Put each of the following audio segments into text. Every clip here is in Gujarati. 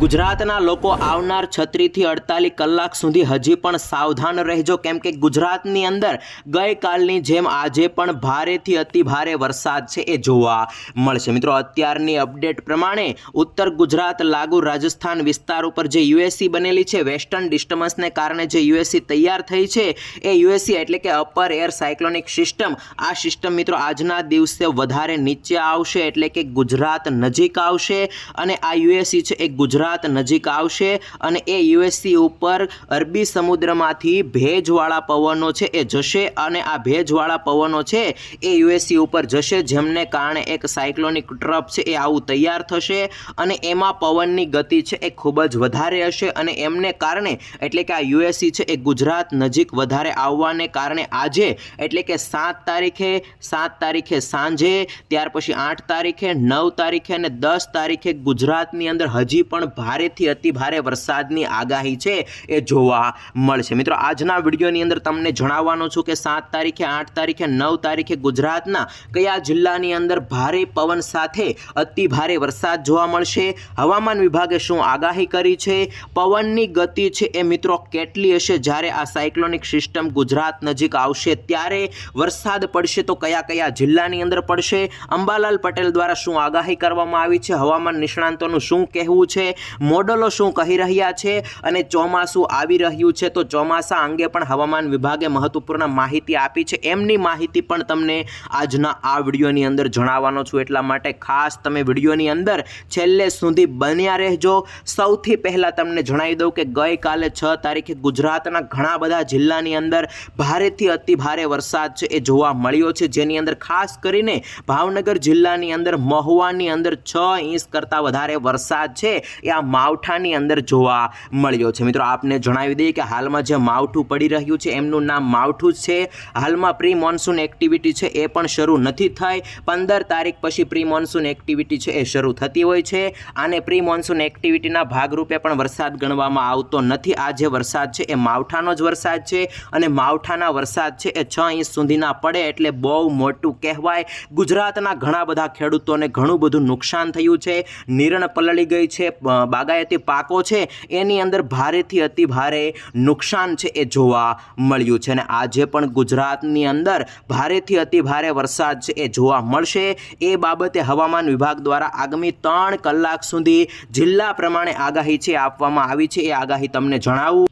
ગુજરાતના લોકો આવનાર છત્રીથી અડતાલીસ કલાક સુધી હજી પણ સાવધાન રહેજો. કેમ કે ગુજરાતની અંદર ગઈકાલની જેમ આજે પણ ભારેથી અતિ ભારે વરસાદ છે એ જોવા મળશે. મિત્રો, અત્યારની અપડેટ પ્રમાણે ઉત્તર ગુજરાત, લાગુ રાજસ્થાન વિસ્તાર ઉપર જે યુએસસી બનેલી છે, વેસ્ટર્ન ડિસ્ટર્બન્સને કારણે જે યુએસસી તૈયાર થઈ છે, એ યુએસસી એટલે કે અપર એર સાયક્લોનિક સિસ્ટમ. આ સિસ્ટમ મિત્રો, આજના દિવસે વધારે નીચે આવશે એટલે કે ગુજરાત નજીક આવશે અને આ યુએસસી છે એ ગુજરાત નજીક આવશે અને એ યુએસસી ઉપર અરબી સમુદ્રમાંથી ભેજવાળા પવનો છે એ જશે અને આ ભેજવાળા પવનો છે એ યુએસસી ઉપર જશે, જેમને કારણે એક સાયક્લોનિક ટ્રફ છે એ આવું તૈયાર થશે અને એમાં પવનની ગતિ છે એ ખૂબ જ વધારે હશે અને એમને કારણે એટલે કે આ યુએસસી છે એ ગુજરાત નજીક વધારે આવવાને કારણે આજે એટલે કે સાત તારીખે સાત તારીખે સાંજે, ત્યાર પછી આઠ તારીખે, નવ તારીખે અને દસ તારીખે ગુજરાતની અંદર હજી પણ ભારેથી અતિ ભારે વરસાદની આગાહી છે એ જોવા મળશે. મિત્રો, આજના વિડીયોની અંદર તમને જણાવવાનો છું કે સાત તારીખે, આઠ તારીખે, નવ તારીખે ગુજરાતના કયા જિલ્લાની અંદર ભારે પવન સાથે અતિ ભારે વરસાદ જોવા મળશે? હવામાન વિભાગે શું આગાહી કરી છે? પવનની ગતિ છે એ મિત્રો કેટલી હશે? જ્યારે આ સાયક્લોનિક સિસ્ટમ ગુજરાત નજીક આવશે, ત્યારે વરસાદ પડશે તો કયા કયા જિલ્લાની અંદર પડશે? અંબાલાલ પટેલ દ્વારા શું આગાહી કરવામાં આવી છે? હવામાન નિષ્ણાંતોનું શું કહેવું છે? મોડલો શું કહી રહ્યા છે અને ચોમાસું આવી રહ્યું છે તો ચોમાસા અંગે પણ હવામાન વિભાગે મહત્વપૂર્ણ માહિતી આપી છે. એમની માહિતી પણ તમને આજના આ વિડીયોની અંદર જણાવવાનો છું. એટલા માટે ખાસ તમે વિડીયોની અંદર છેલ્લે સુધી બન્યા રહેજો. સૌથી પહેલાં તમને જણાવી દઉં કે ગઈકાલે છ તારીખે ગુજરાતના ઘણા બધા જિલ્લાની અંદર ભારેથી અતિ ભારે વરસાદ છે એ જોવા મળ્યો છે. જેની અંદર ખાસ કરીને ભાવનગર જિલ્લાની અંદર મહુવાની અંદર છ ઇંચ કરતાં વધારે વરસાદ છે. એ માવઠાની અંદર જોવા મળ્યો છે. મિત્રો, આપને જણાવી દઈએ કે હાલમાં જે માવઠું પડી રહ્યું છે, એમનું નામ માવઠું છે. હાલમાં પ્રી મોન્સૂન એક્ટિવિટી છે, એ પણ શરૂ નથી થઈ. પંદર તારીખ પછી પ્રી મોન્સૂન એક્ટિવિટી છે, એ શરૂ થતી હોય છે. આને પ્રી મોન્સૂન એક્ટિવિટીના ભાગરૂપે પણ વરસાદ ગણવામાં આવતો નથી. આ જે વરસાદ છે, એ માવઠાનો જ વરસાદ છે અને માવઠાના વરસાદ છે, એ છ ઇંચ સુધીના પડે એટલે બહુ મોટું કહેવાય. ગુજરાતના ઘણા બધા ખેડૂતોને ઘણું બધું નુકસાન થયું છે. નિરણ પલળી ગઈ છે બાગાયતી પાકો છે, એની અંદર ભારેથી અતિ ભારે નુકસાન છે એ જોવા મળ્યું છે. અને આજે પણ ગુજરાતની અંદર ભારેથી અતિ ભારે વરસાદ છે એ જોવા મળશે. એ બાબતે હવામાન વિભાગ દ્વારા આગામી ત્રણ કલાક સુધી જિલ્લા પ્રમાણે આગાહી છે આપવામાં આવી છે. એ આગાહી તમને જણાવું.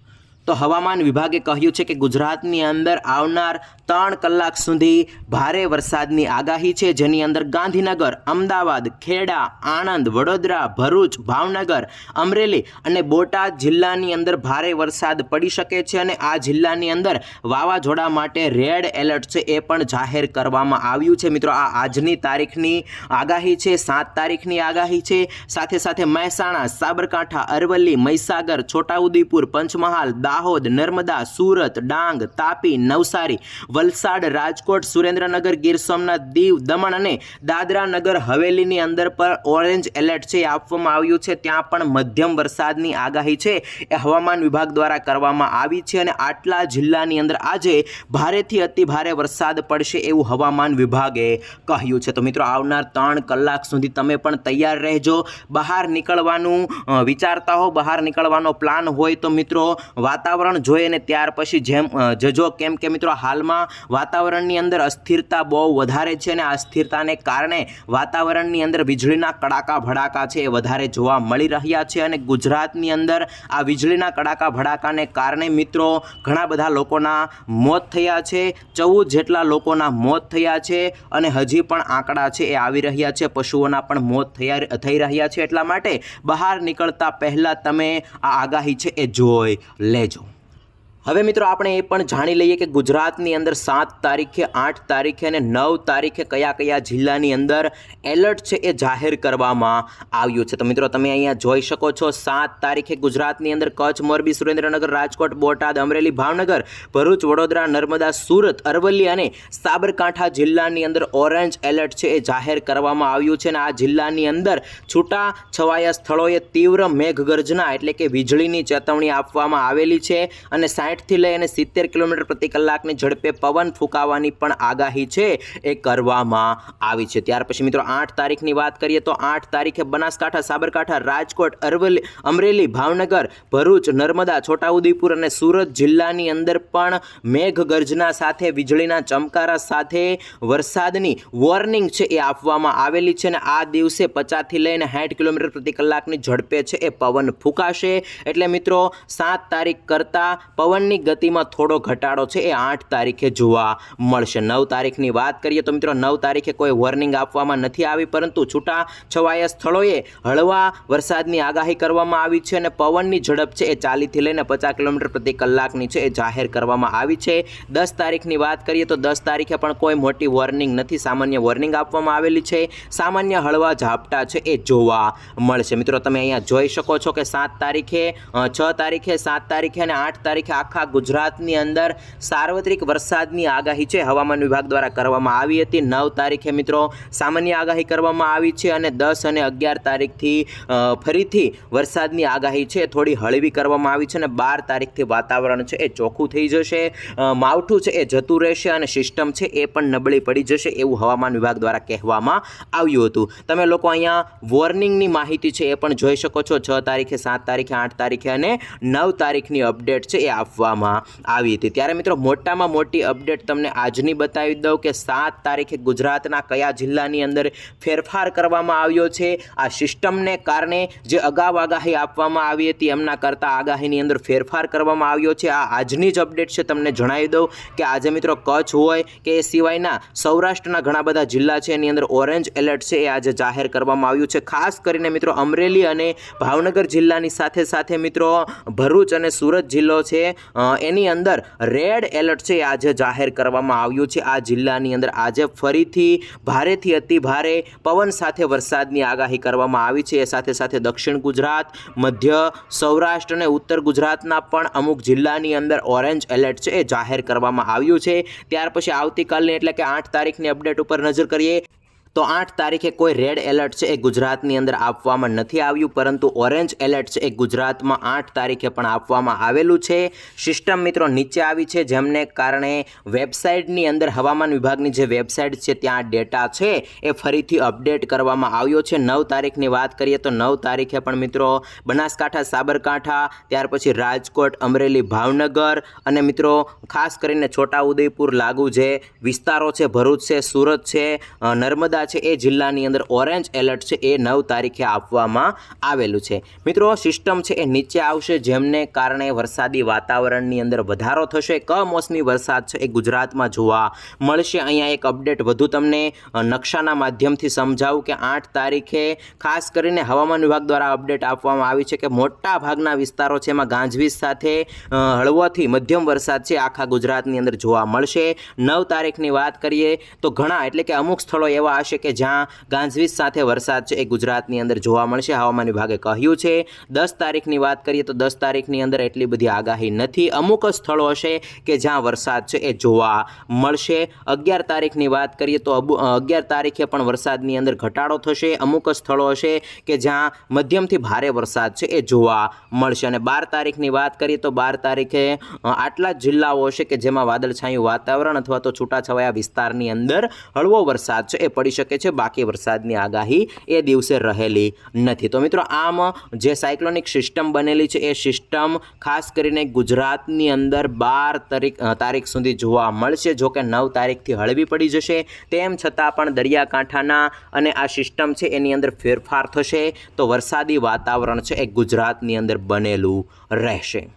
તો હવામાન વિભાગે કહ્યું છે કે ગુજરાતની અંદર આવનાર ત્રણ કલાક સુધી ભારે વરસાદની આગાહી છે, જેની અંદર ગાંધીનગર, અમદાવાદ, ખેડા, આણંદ, વડોદરા, ભરૂચ, ભાવનગર, અમરેલી અને બોટાદ જિલ્લાની અંદર ભારે વરસાદ પડી શકે છે અને આ જિલ્લાની અંદર વાવાઝોડા માટે રેડ એલર્ટ છે એ પણ જાહેર કરવામાં આવ્યું છે. મિત્રો, આ આજની તારીખની આગાહી છે, સાત તારીખની આગાહી છે. સાથે સાથે મહેસાણા, સાબરકાંઠા, અરવલ્લી, મહીસાગર, છોટાઉદેપુર, પંચમહાલ દાહોદ, નર્મદા, સુરત, ડાંગ, તાપી, નવસારી, વલસાડ, રાજકોટ, સુરેન્દ્રનગર, ગીર સોમનાથ, દીવ, દમણ અને દાદરા નગર હવેલીની અંદર પર ઓરેન્જ એલર્ટ છે આપવામાં આવ્યું છે. ત્યાં પણ મધ્યમ વરસાદની આગાહી છે. એ હવામાન વિભાગ દ્વારા કરવામાં આવી છે અને આટલા જિલ્લાની અંદર આજે ભારેથી અતિ ભારે વરસાદ પડશે એવું હવામાન વિભાગે કહ્યું છે. તો મિત્રો, આવનાર ત્રણ કલાક સુધી તમે પણ તૈયાર રહેજો. બહાર નીકળવાનું વિચારતા હો. બહાર નીકળવાનો પ્લાન હોય તો મિત્રો વાતાવરણ જોઈએ અને ત્યાર પછી જેમ જજો, કેમ કે મિત્રો હાલમાં વાતાવરણની અંદર અસ્થિરતા બહુ વધારે છે અને આ અસ્થિરતાને કારણે વાતાવરણની અંદર વીજળીના કડાકા ભડાકા છે એ વધારે જોવા મળી રહ્યા છે અને ગુજરાતની અંદર આ વીજળીના કડાકા ભડાકાને કારણે મિત્રો ઘણા બધા લોકોના મોત થયા છે, ચૌદ જેટલા લોકોના મોત થયા છે અને હજી પણ આંકડા છે એ આવી રહ્યા છે, પશુઓના પણ મોત થયા, થઈ રહ્યા છે. એટલા માટે બહાર નીકળતા પહેલાં તમે આ આગાહી છે એ જોઈ લેજો. હવે મિત્રો આપણે એ પણ જાણી લઈએ કે ગુજરાતની અંદર સાત તારીખે, આઠ તારીખે અને નવ તારીખે કયા કયા જિલ્લાની અંદર એલર્ટ છે એ જાહેર કરવામાં આવ્યું છે. તો મિત્રો તમે અહીંયા જોઈ શકો છો, સાત તારીખે ગુજરાતની અંદર કચ્છ, મોરબી, સુરેન્દ્રનગર, રાજકોટ, બોટાદ, અમરેલી, ભાવનગર, ભરૂચ, વડોદરા, નર્મદા, સુરત, અરવલ્લી અને સાબરકાંઠા જિલ્લાની અંદર ઓરેન્જ એલર્ટ છે એ જાહેર કરવામાં આવ્યું છે અને આ જિલ્લાની અંદર છૂટા છવાયા સ્થળોએ તીવ્ર મેઘગર્જના એટલે કે વીજળીની ચેતવણી આપવામાં આવેલી છે અને સાઠ સાઠથી લઈ અને સિત્તેર કિલોમીટર પ્રતિ કલાકની ઝડપે પવન ફૂંકાવાની પણ આગાહી છે એ કરવામાં આવી છે. ત્યાર પછી મિત્રો આઠ તારીખની વાત કરીએ તો આઠ તારીખે બનાસકાંઠા, સાબરકાંઠા, રાજકોટ, અરવલ્લી, અમરેલી, ભાવનગર, ભરૂચ, નર્મદા, છોટાઉદેપુર અને સુરત જિલ્લાની અંદર પણ મેઘગર્જના સાથે, વીજળીના ચમકારા સાથે વરસાદની વોર્નિંગ છે એ આપવામાં આવેલી છે અને આ દિવસે પચાસથી લઈને સાઠ કિલોમીટર પ્રતિ કલાકની ઝડપે છે એ પવન ફૂંકાશે. એટલે મિત્રો સાત તારીખ કરતાં પવનની ગતિમાં થોડો ઘટાડો છે, એ આઠ તારીખે જોવા મળશે. નવ તારીખની વાત કરીએ તો મિત્રો નવ તારીખે કોઈ વોર્નિંગ આપવામાં નથી આવી, પરંતુ છૂટા છવાયા સ્થળોએ હળવા વરસાદની આગાહી કરવામાં આવી છે અને પવનની ઝડપ છે એ ચાલીસથી લઈને પચાસ કિલોમીટર પ્રતિ કલાકની છે એ જાહેર કરવામાં આવી છે. દસ તારીખની વાત કરીએ તો દસ તારીખે પણ કોઈ મોટી વોર્નિંગ નથી, સામાન્ય વોર્નિંગ આપવામાં આવેલી છે. સામાન્ય હળવા ઝાપટા છે એ જોવા મળશે. મિત્રો, તમે અહીંયા જોઈ શકો છો કે સાત તારીખે છ તારીખે, સાત તારીખે અને આઠ તારીખે આખા ગુજરાતની અંદર સાર્વત્રિક વરસાદની આગાહી છે. હવામાન વિભાગ દ્વારા કરવામાં આવી હતી. નવ તારીખે મિત્રો સામાન્ય આગાહી કરવામાં આવી છે અને દસ અને અગિયાર તારીખથી ફરીથી વરસાદની આગાહી છે. થોડી હળવી કરવામાં આવી છે અને બાર તારીખથી વાતાવરણ છે એ ચોખ્ખું થઈ જશે. માવઠું છે એ જતું રહેશે અને સિસ્ટમ છે એ પણ નબળી પડી જશે એવું હવામાન વિભાગ દ્વારા કહેવામાં આવ્યું હતું. તમે લોકો અહીંયા વોર્નિંગની માહિતી છે એ પણ જોઈ શકો છો. છ તારીખે, સાત તારીખે, આઠ તારીખે અને નવ તારીખની અપડેટ છે એ આપવામાં આવી હતી. ત્યારે મિત્રો, મોટામાં મોટી અપડેટ તમને આજની બતાવી દઉં કે સાત તારીખે ગુજરાતના કયા જિલ્લાની અંદર ફેરફાર કરવામાં આવ્યો છે. આ સિસ્ટમને કારણે જે અગાઉ આગાહી આપવામાં આવી હતી, એમના કરતાં આગાહીની અંદર ફેરફાર કરવામાં આવ્યો છે. આ આજની જ અપડેટ છે. તમને જણાવી દઉં કે આજે મિત્રો, કચ્છ હોય કે એ સિવાયના સૌરાષ્ટ્રના ઘણા બધા જિલ્લા છે, એની અંદર ઓરેન્જ એલર્ટ છે, એ આજે જાહેર કરવામાં આવ્યું છે. ખાસ કરીને મિત્રો, અમરેલી અને ભાવનગર જિલ્લાની સાથે સાથે મિત્રો, ભરૂચ અને સુરત જિલ્લો છે. એની અંદર રેડ એલર્ટ છે આજે જાહેર કરવામાં આવ્યું છે. આ જિલ્લાની અંદર આજે ફરીથી ભારેથી અતિ ભારે પવન સાથે વરસાદની આગાહી કરવામાં આવી છે. એ સાથે સાથે દક્ષિણ ગુજરાત, મધ્ય સૌરાષ્ટ્ર અને ઉત્તર ગુજરાતના પણ અમુક જિલ્લાની અંદર ઓરેન્જ એલર્ટ છે એ જાહેર કરવામાં આવ્યું છે. ત્યાર પછી આવતીકાલની એટલે કે આઠ તારીખની અપડેટ ઉપર નજર કરીએ તો આઠ તારીખે કોઈ રેડ એલર્ટ છે એ ગુજરાતની અંદર આપવામાં નથી આવ્યું પરંતુ ઓરેન્જ એલર્ટ છે એ ગુજરાતમાં આઠ તારીખે પણ આપવામાં આવેલું છે. સિસ્ટમ મિત્રો નીચે આવી છે જેમને કારણે વેબસાઇટની અંદર હવામાન વિભાગની જે વેબસાઇટ છે ત્યાં ડેટા છે એ ફરીથી અપડેટ કરવામાં આવ્યો છે. નવ તારીખની વાત કરીએ તો નવ તારીખે પણ મિત્રો બનાસકાંઠા સાબરકાંઠા ત્યાર પછી રાજકોટ અમરેલી ભાવનગર અને મિત્રો ખાસ કરીને છોટાઉદેપુર લાગુ જે વિસ્તારો છે ભરૂચ છે સુરત છે અ, નર્મદા છે, એ જિલ્લાની અંદર ઓરેન્જ એલર્ટ છે, એ નવ તારીખે આપવામાં આવેલું છે. મિત્રો, સિસ્ટમ છે, એ નીચે આવશે, જેમને કારણે વરસાદી વાતાવરણની અંદર વધારો થશે, કમોસમી વરસાદ છે, એ ગુજરાતમાં જોવા મળશે. અહીંયા એક અપડેટ વધુ તમને નકશાના માધ્યમથી સમજાવું કે આઠ તારીખે ખાસ કરીને હવામાન વિભાગ દ્વારા અપડેટ આપવામાં આવી છે કે મોટા ભાગના વિસ્તારો છે, એમાં ગાંજવીજ સાથે હળવોથી મધ્યમ વરસાદ છે, આખા ગુજરાતની અંદર જોવા મળશે. નવ તારીખની વાત કરીએ તો ઘણા, એટલે કે અમુક સ્થળો એવા હશે કે જ્યાં ગાંજવીજ સાથે વરસાદ છે એ ગુજરાતની અંદર જોવા મળશે. હવામાન વિભાગે કહ્યું છે, દસ તારીખની વાત કરીએ તો દસ તારીખની અંદર એટલી બધી આગાહી નથી. અમુક સ્થળો હશે કે જ્યાં વરસાદ છે એ જોવા મળશે. અગિયાર તારીખની વાત કરીએ તો અગિયાર તારીખે પણ વરસાદની અંદર ઘટાડો થશે. અમુક સ્થળો હશે કે જ્યાં મધ્યમથી ભારે વરસાદ છે એ જોવા મળશે. અને બાર તારીખની વાત કરીએ તો બાર તારીખે આટલા જ જિલ્લાઓ હશે કે જેમાં વાદળછાયું વાતાવરણ અથવા તો છૂટાછવાયા વિસ્તારની અંદર હળવો વરસાદ છે એ પડી શકે છે. બાકી વરસાદની આગાહી એ દિવસે રહેલી નથી. તો મિત્રો, આમ જે સાયક્લોનિક સિસ્ટમ બનેલી છે, એ સિસ્ટમ ખાસ કરીને ગુજરાતની અંદર બાર તારીખ તારીખ સુધી જોવા મળશે. જો કે નવ તારીખથી હળવી પડી જશે. તેમ છતાં પણ દરિયાકાંઠાના અને આ સિસ્ટમ છે, એની અંદર ફેરફાર થશે. તો વરસાદી વાતાવરણ છે, એ ગુજરાતની અંદર બનેલું રહેશે.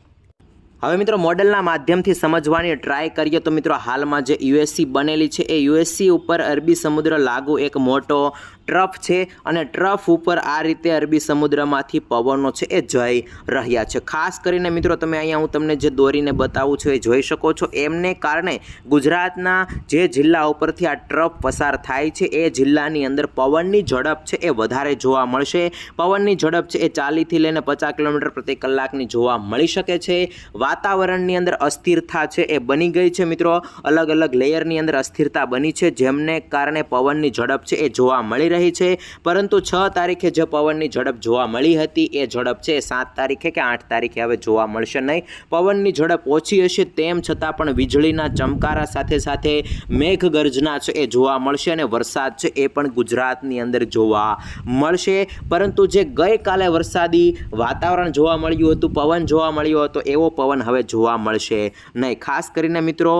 હવે મિત્રો, મોડેલના માધ્યમથી સમજવાની ટ્રાય કરીએ તો મિત્રો, હાલમાં જે યુએસસી બનેલી છે, એ યુએસસી ઉપર અરબી સમુદ્ર લાગુ એક મોટો ટ્રફ છે અને ટ્રફ ઉપર આ રીતે અરબી સમુદ્રમાંથી પવનો છે, એ જઈ રહ્યા છે. ખાસ કરીને મિત્રો, તમે અહીંયા હું તમને જે દોરીને બતાવું છું, એ જોઈ શકો છો. એમને કારણે ગુજરાતના જે જિલ્લા ઉપરથી આ ટ્રફ પસાર થાય છે, એ જિલ્લાની અંદર પવનની ઝડપ છે, એ વધારે જોવા મળશે. પવનની ઝડપ છે, એ ચાલીસથી લઈને પચાસ કિલોમીટર પ્રતિ કલાકની જોવા મળી શકે છે. વાતાવરણની અંદર અસ્થિરતા છે એ બની ગઈ છે મિત્રો. અલગ અલગ લેયરની અંદર અસ્થિરતા બની છે, જેમને કારણે પવનની ઝડપ છે એ જોવા મળી રહી છે. પરંતુ છ તારીખે જે પવનની ઝડપ જોવા મળી હતી, એ ઝડપ છે એ સાત તારીખે કે આઠ તારીખે હવે જોવા મળશે નહીં. પવનની ઝડપ ઓછી હશે તેમ છતાં પણ વીજળીના ચમકારા સાથે સાથે મેઘગર્જના છે એ જોવા મળશે અને વરસાદ છે એ પણ ગુજરાતની અંદર જોવા મળશે. પરંતુ જે ગઈકાલે વરસાદી વાતાવરણ જોવા મળ્યું હતું, પવન જોવા મળ્યો હતો, એવો પવન હવે જોવા મળશે. નહીં, ખાસ કરીને મિત્રો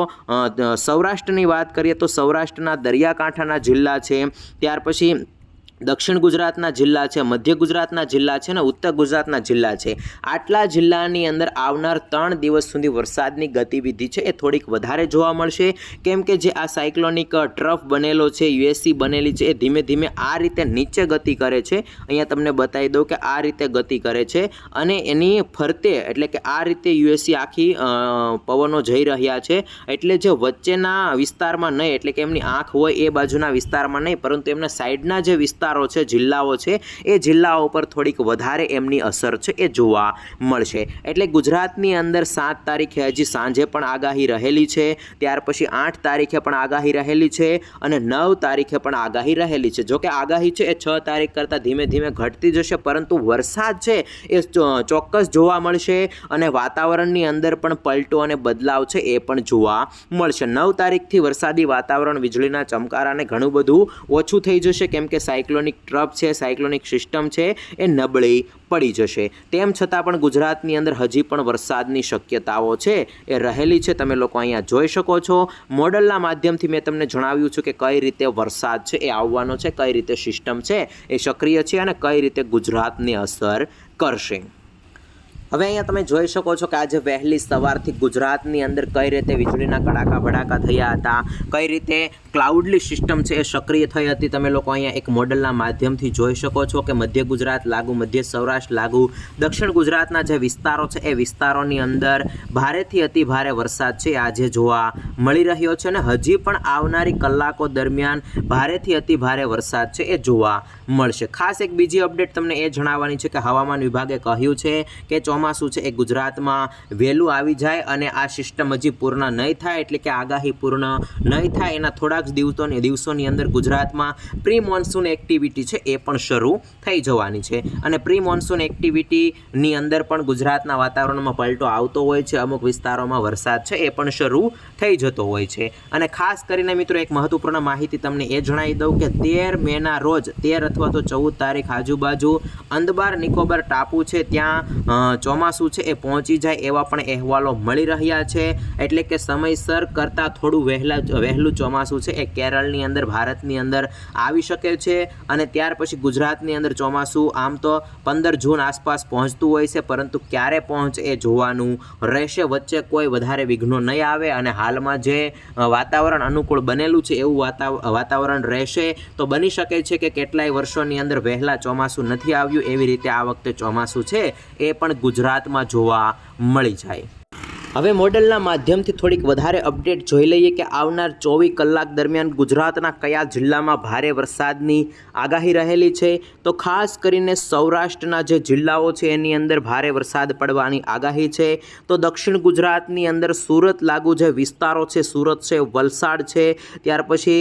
સૌરાષ્ટ્રની વાત કરીએ તો સૌરાષ્ટ્રના દરિયાકાંઠાના જિલ્લા છે. ત્યાર પછી દક્ષિણ ગુજરાતના જિલ્લા છે, મધ્ય ગુજરાતના જિલ્લા છે અને ઉત્તર ગુજરાતના જિલ્લા છે. આટલા જિલ્લાની અંદર આવનાર ત્રણ દિવસ સુધી વરસાદની ગતિવિધિ છે એ થોડીક વધારે જોવા મળશે. કેમ કે જે આ સાયક્લોનિક ટ્રફ બનેલો છે યુએસસી બનેલી છે એ ધીમે ધીમે આ રીતે નીચે ગતિ કરે છે. અહીંયા તમને બતાવી દઉં કે આ રીતે ગતિ કરે છે અને એની ફરતે એટલે કે આ રીતે યુએસસી આખી પવનો જઈ રહ્યા છે. એટલે જે વચ્ચેના વિસ્તારમાં નહીં, એટલે કે એમની આંખ હોય એ બાજુના વિસ્તારમાં નહીં, પરંતુ એમના સાઈડના જે વિસ્તારો છે, જિલ્લાઓ છે, એ જિલ્લાઓ પર થોડીક વધારે એમની અસર છે, એ જોવા મળશે. એટલે ગુજરાતની અંદર સાત તારીખે હજી સાંજે પણ આગાહી રહેલી છે, ત્યાર પછી આઠ તારીખે પણ આગાહી રહેલી છે અને નવ તારીખે પણ આગાહી રહેલી છે. જોકે આગાહી છે એ છ તારીખ કરતાં ધીમે ધીમે ઘટતી જશે, પરંતુ વરસાદ છે એ ચોક્કસ જોવા મળશે અને વાતાવરણની અંદર પણ પલટો અને બદલાવ છે એ પણ જોવા મળશે. નવ તારીખથી વરસાદી વાતાવરણ, વીજળીના ચમકારાને ઘણું બધું ઓછું થઈ જશે, કેમ કે સાયક્લોનિક ટ્રપ છે, સાયક્લોનિક સિસ્ટમ છે, એ નબળી પડી જશે. તેમ છતાં પણ ગુજરાતની અંદર હજી પણ વરસાદની શક્યતાઓ છે, એ રહેલી છે. તમે લોકો અહીંયા જોઈ શકો છો. મોડલના માધ્યમથી મેં તમને જણાવ્યું છે કે કઈ રીતે વરસાદ છે, એ આવવાનો છે, કઈ રીતે સિસ્ટમ છે, એ સક્રિય છે અને કઈ રીતે ગુજરાતને અસર કરશે. હવે અહીંયા તમે જોઈ શકો છો કે આજે વહેલી સવારથી ગુજરાતની અંદર કઈ રીતે વીજળીના કડાકા ભડાકા થયા હતા, કઈ રીતે ક્લાઉડલી સિસ્ટમ છે એ સક્રિય થઈ હતી, તમે લોકો અહીંયા એક મોડલના માધ્યમથી જોઈ શકો છો કે મધ્ય ગુજરાત લાગુ, મધ્ય સૌરાષ્ટ્ર લાગુ, દક્ષિણ ગુજરાતના જે વિસ્તારો છે એ વિસ્તારોની અંદર ભારેથી અતિ ભારે વરસાદ છે આજે જોવા મળી રહ્યો છે અને હજી પણ આવનારી કલાકો દરમિયાન ભારેથી અતિ ભારે વરસાદ છે એ જોવા મળશે. ખાસ એક બીજી અપડેટ તમને એ જણાવવાની છે કે હવામાન વિભાગે કહ્યું છે કે ચોમાસું છે એ ગુજરાતમાં વહેલું આવી જાય અને આ સિસ્ટમ હજી પૂર્ણ નહીં થાય એટલે કે આગાહી પૂર્ણ નહીં થાય. એના થોડાક દિવસોની દિવસોની અંદર ગુજરાતમાં પ્રી મોન્સૂન એક્ટિવિટી છે એ પણ શરૂ થઈ જવાની છે. અને પ્રી મોન્સૂન એક્ટિવિટીની અંદર પણ ગુજરાતના વાતાવરણમાં પલટો આવતો હોય છે, અમુક વિસ્તારોમાં વરસાદ છે એ પણ શરૂ થઈ જતો હોય છે. અને ખાસ કરીને મિત્રો એક મહત્વપૂર્ણ માહિતી તમને એ જણાવી દઉં કે તેર મેના રોજ, તેર અથવા તો ચૌદ તારીખ આજુબાજુ અંદબાર નિકોબાર ટાપુ છે. ત્યાં ચોમાસું છે એ પહોંચી જાય એવા પણ અહેવાલો મળી રહ્યા છે. એટલે કે સમયસર કરતાં થોડું વહેલા વહેલું ચોમાસું છે એ કેરળની અંદર, ભારતની અંદર આવી શકે છે. અને ત્યાર પછી ગુજરાતની અંદર ચોમાસું આમ તો પંદર જૂન આસપાસ પહોંચતું હોય છે, પરંતુ ક્યારે પહોંચે એ જોવાનું રહેશે. વચ્ચે કોઈ વધારે વિઘ્નો નહીં આવે અને હાલમાં જે વાતાવરણ અનુકૂળ બનેલું છે એવું વાતાવ- વાતાવરણ રહેશે, તો બની શકે છે કે કેટલાય વર્ષોની અંદર વહેલા ચોમાસું નથી આવ્યું એવી રીતે આ વખતે ચોમાસું છે એ પણ ગુજરાતમાં જોવા મળી જાય. હવે મોડલના માધ્યમથી થોડીક વધારે અપડેટ જોઈ લઈએ કે આવનાર ચોવીસ કલાક દરમિયાન ગુજરાતના કયા જિલ્લામાં ભારે વરસાદની આગાહી રહેલી છે? તો ખાસ કરીને સૌરાષ્ટ્રના જે જિલ્લાઓ છે, એની અંદર ભારે વરસાદ પડવાની આગાહી છે. તો દક્ષિણ ગુજરાતની અંદર સુરત લાગુ જે વિસ્તારો છે, સુરત છે, વલસાડ છે, ત્યાર પછી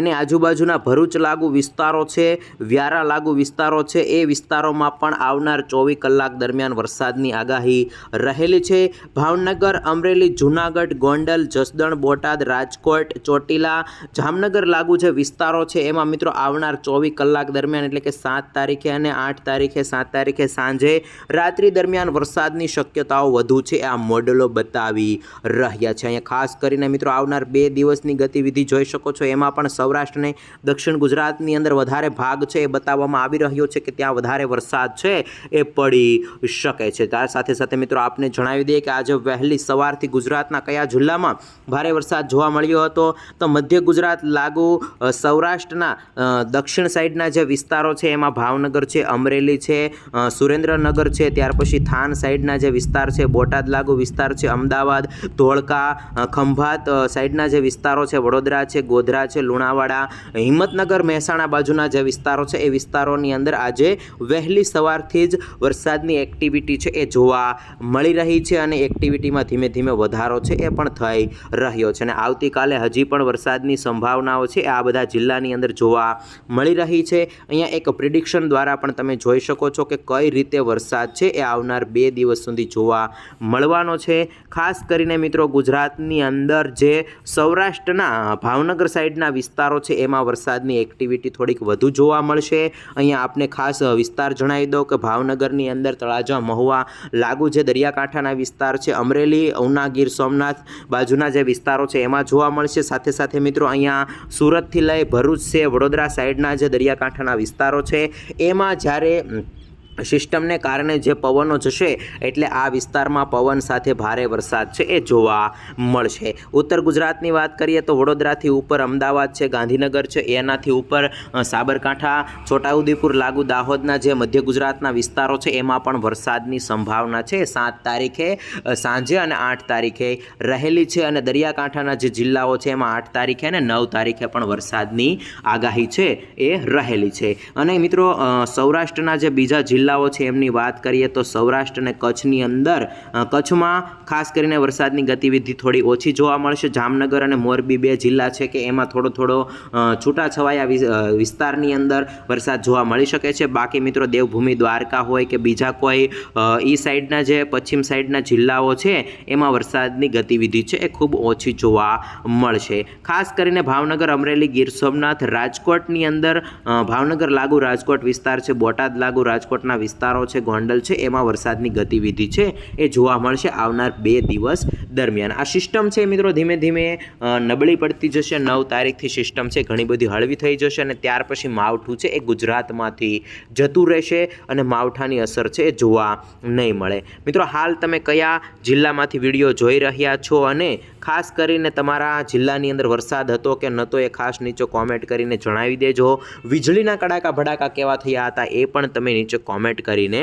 એની આજુબાજુના ભરૂચ લાગુ વિસ્તારો છે, વ્યારા લાગુ વિસ્તારો છે, એ વિસ્તારોમાં પણ આવનાર ચોવીસ કલાક દરમિયાન વરસાદની આગાહી રહેલી છે. ભાવનગર અમરેલી, જૂનાગઢ, ગોંડલ, જસદણ, બોટાદ, રાજકોટ, ચોટીલા, જામનગર લાગુ જે વિસ્તારો છે, એમાં મિત્રો આવનાર ચોવીસ કલાક દરમિયાન એટલે કે સાત તારીખે અને આઠ તારીખે, સાત તારીખે સાંજે રાત્રિ દરમિયાન વરસાદની શક્યતાઓ વધુ છે, આ મોડલો બતાવી રહ્યા છે. અહીંયા ખાસ કરીને મિત્રો આવનાર બે દિવસની ગતિવિધિ જોઈ શકો છો. એમાં પણ સૌરાષ્ટ્રને દક્ષિણ ગુજરાતની અંદર વધારે ભાગ છે, એ બતાવવામાં આવી રહ્યો છે કે ત્યાં વધારે વરસાદ છે, એ પડી શકે છે. ત્યાર સાથે સાથે મિત્રો આપને જણાવી દઈએ કે આજે વહેલી સવારથી ગુજરાતના કયા જિલ્લામાં ભારે વરસાદ જોવા મળ્યો હતો? તો મધ્ય ગુજરાત લાગુ સૌરાષ્ટ્રના દક્ષિણ સાઈડના જે વિસ્તારો છે, એમાં ભાવનગર છે, અમરેલી છે સુરેન્દ્રનગર છે, ત્યાર પછી થાન સાઈડના જે વિસ્તાર છે, બોટાદ લાગુ વિસ્તાર છે, અમદાવાદ, ધોળકા ખંભાત સાઈડના જે વિસ્તારો છે, વડોદરા છે, ગોધરા છે, લુણાવાડા, હિંમતનગર, મહેસાણા બાજુના જે વિસ્તારો છે, એ વિસ્તારોની અંદર આજે વહેલી સવારથી જ વરસાદની એક્ટિવિટી છે, એ જોવા મળી રહી છે અને એક્ટિવિટીમાં ગતિવિધિમાં ધીમે ધીમે વધારો છે એ પણ થઈ રહ્યો છે અને આવતીકાલે હજી પણ વરસાદની સંભાવનાઓ છે આ બધા જિલ્લાની અંદર જોવા મળી રહી છે. અહીંયા એક પ્રિડિક્શન દ્વારા પણ તમે જોઈ શકો છો કે કઈ રીતે વરસાદ છે એ આવનાર બે દિવસ સુધી જોવા મળવાનો છે. ખાસ કરીને મિત્રો ગુજરાતની અંદર જે સૌરાષ્ટ્રના ભાવનગર સાઈડના વિસ્તારો છે એમાં વરસાદની એક્ટિવિટી થોડીક વધુ જોવા મળશે. અહીંયા આપને ખાસ વિસ્તાર જણાવી દો કે ભાવનગરની અંદર તળાજા મહુવા લાગુ જે દરિયાકાંઠાના વિસ્તાર છે, અમરેલી ઉના ગીર સોમનાથ બાજુના જે વિસ્તારો છે, એમાં જોવા મળશે. સાથે સાથે મિત્રો, અહીંયા સુરતથી લઈ ભરૂચ છે, વડોદરા સાઈડના જે દરિયાકાંઠાના વિસ્તારો છે, એમાં જ્યારે સિસ્ટમને કારણે જે પવનો જશે એટલે આ વિસ્તારમાં પવન સાથે ભારે વરસાદ છે એ જોવા મળશે. ઉત્તર ગુજરાતની વાત કરીએ તો વડોદરાથી ઉપર અમદાવાદ છે, ગાંધીનગર છે, એનાથી ઉપર સાબરકાંઠા, છોટાઉદેપુર, લાગુ દાહોદના જે મધ્ય ગુજરાતના વિસ્તારો છે એમાં પણ વરસાદની સંભાવના છે. સાત તારીખે સાંજે અને આઠ તારીખે રહેલી છે અને દરિયાકાંઠાના જે જિલ્લાઓ છે એમાં આઠ તારીખે અને નવ તારીખે પણ વરસાદની આગાહી છે એ રહેલી છે. અને મિત્રો સૌરાષ્ટ્રના જે બીજા જિલ્લાઓ છે એમની વાત કરીએ તો સૌરાષ્ટ્ર અને કચ્છની અંદર કચ્છમાં ખાસ કરીને વરસાદની ગતિવિધિ થોડી ઓછી જોવા મળશે. જામનગર અને મોરબી બે જિલ્લા છે કે એમાં થોડો થોડો છૂટાછવાયા વિસ્તારની અંદર વરસાદ જોવા મળી શકે છે. બાકી મિત્રો દેવભૂમિ દ્વારકા હોય કે બીજા કોઈ ઈ સાઈડના જે પશ્ચિમ સાઈડના જિલ્લાઓ છે એમાં વરસાદની ગતિવિધિ છે એ ખૂબ ઓછી જોવા મળશે. ખાસ કરીને ભાવનગર, અમરેલી, ગીર સોમનાથ, રાજકોટની અંદર ભાવનગર લાગુ રાજકોટ વિસ્તાર છે, બોટાદ લાગુ રાજકોટના વિસ્તારો છે ગોંડલ છે એમાં વરસાદની ગતિવિધિ છે. એ જોવા મળશે આવનાર બે દિવસ. દરમિયાન. આ સિસ્ટમ છે મિત્રો, ધીમે ધીમે નબળી પડતી જશે. નવ તારીખથી સિસ્ટમ છે, ઘણી બધી હળવી થઈ જશે અને ત્યાર પછી માવઠું છે એ ગુજરાતમાંથી જતું રહેશે અને માવઠાની અસર છે એ જોવા નહીં મળે. મિત્રો, હાલ તમે કયા જિલ્લામાંથી વીડિયો જોઈ રહ્યા છો અને ખાસ કરીને તમારા જિલ્લાની અંદર વરસાદ હતો કે નહોતો એ ખાસ નીચે કોમેન્ટ કરીને જણાવી દેજો. વીજળીના કડાકા ભડાકા કેવા થયા હતા એ પણ તમે નીચે કોમેન્ટ કરીને